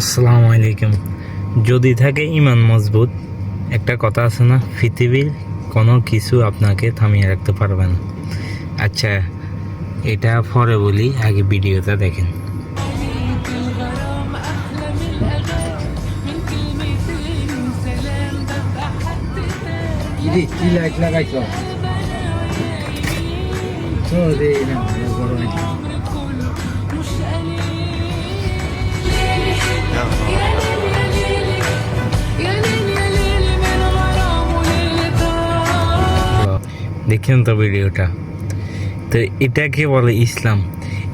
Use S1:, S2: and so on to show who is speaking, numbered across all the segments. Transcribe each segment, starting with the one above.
S1: আসসালামু আলাইকুম। যদি থাকে ইমান মজবুত একটা কথা আছে না পৃথিবীর কোনো কিছু আপনাকে থামিয়ে রাখতে পারবে না। আচ্ছা এটা পরে বলি আগে ভিডিওটা দেখেন।
S2: কিরে কি লাইট লাগাইছ?
S1: দেখেন তো ভিডিওটা। তো এটাকে বলে ইসলাম।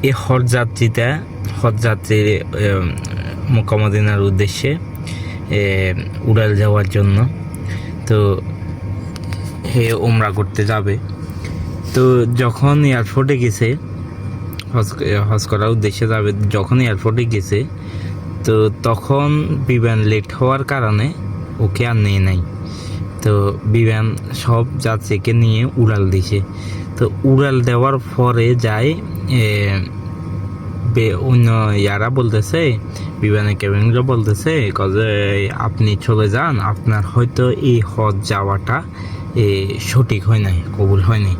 S1: এই হজ যাত্রীটা, হজ যাত্রীর মোকামদিনার উদ্দেশ্যে উড়াল যাওয়ার জন্য। তো হে ওমরা করতে যাবে। তো যখন এয়ারপোর্টে গেছে, হজ হজ করার উদ্দেশ্যে যাবে, যখন এয়ারপোর্টে গেছে তো তখন বিমান লেট হওয়ার কারণে ওকে আর নেই নাই। তো বিমান সব যাত্রীকে নিয়ে উড়াল দিছে। তো উড়াল দেওয়ার পরে যায় অন্য ইয়ারা বলতেছে বিমানের কেবিনগুলো বলতেছে যে আপনি চলে যান আপনার হয়তো এই হজ যাওয়াটা এ, সঠিক হয় নাই কবুল হয় নাই।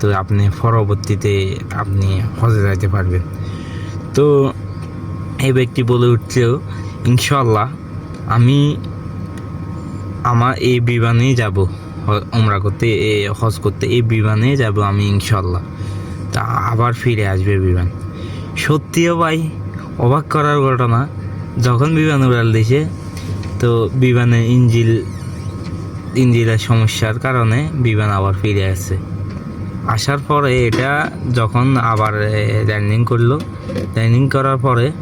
S1: তো আপনি পরবর্তীতে আপনি হজে যাইতে পারবেন। তো এই ব্যক্তি বলে উঠছেও ইনশাল্লাহ আমি আমার এই বিমানেই যাব। ওমরা করতে, এ হজ করতে, এই বিমানে যাব আমি ইনশাল্লাহ তা আবার ফিরে আসবে বিমান। সত্যিও ভাই, অবাক করার ঘটনা, যখন বিমান উড়াল দিছে, তো বিমানে ইঞ্জিল, ইঞ্জিলের সমস্যার কারণে বিমান আবার ফিরে আসছে। আসার পরে এটা যখন আবার ল্যান্ডিং করল ল্যান্ডিং করার পরে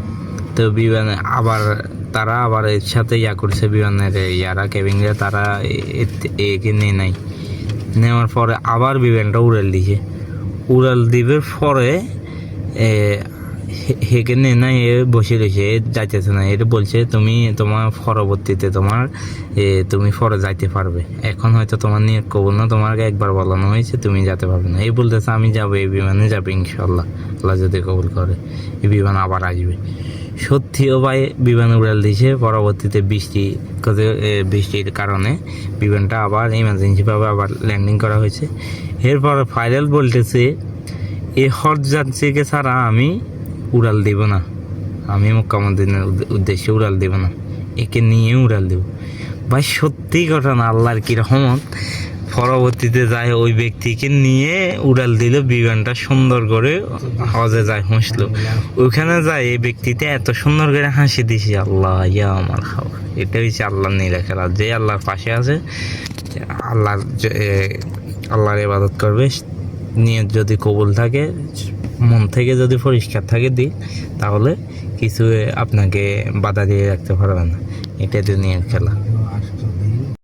S1: তো বিমানে আবার তারা আবার এর সাথে ইয়া করছে বিমানের ইয়ারা কেবিনরা তারা একে নিয়ে নাই। নেওয়ার পরে আবার বিমানটা উড়াল দিছে। উড়াল দিবের পরে হেকে নিয়ে নাই, এ বসে রয়েছে, এ যাইতেছে না এটা বলছে, তুমি তোমার পরবর্তীতে তোমার তুমি পরে যাইতে পারবে। এখন হয়তো তোমার নিয়ে কবল না তোমাকে একবার বলানো হয়েছে, তুমি যেতে পারবে না। এই বলতেছে, আমি যাব, এই বিমানে যাবে ইনশাল্লাহ আল্লাহ যদি কবুল করে, এই বিমান আবার আসবে। সত্যিও ভাই, বিমান উড়াল দিয়েছে। পরবর্তীতে বৃষ্টি বৃষ্টির কারণে বিমানটা আবার ইমার্জেন্সিভাবে আবার ল্যান্ডিং করা হয়েছে। এরপর ফাইনাল বলতেছে, এ হজ যাত্রীকে ছাড়া আমি উড়াল দিব না। আমি মক্কামুদ্দিনের উদ্দেশ্যে উড়াল দিব না। একে নিয়ে উড়াল দেব। ভাই, সত্যি ঘটনা, আল্লাহর কি রহমত। পরবর্তীতে যায় ওই ব্যক্তিকে নিয়ে উড়াল দিল, বিমানটা সুন্দর করে হজে যায় হাসলো। ওইখানে যায় এই ব্যক্তিতে এত সুন্দর করে হাসি দিছি, আল্লাহ, ইয়া আমার খাবার এটা হচ্ছে আল্লাহর নীলা খেলা যে আল্লাহর পাশে আছে আল্লাহর আল্লাহর ইবাদত করবে নিয়ে যদি কবুল থাকে, মন থেকে যদি পরিষ্কার থাকে দিল তাহলে কিছু আপনাকে বাধা দিয়ে রাখতে পারবে না। এটা দুনিয়ার খেলা।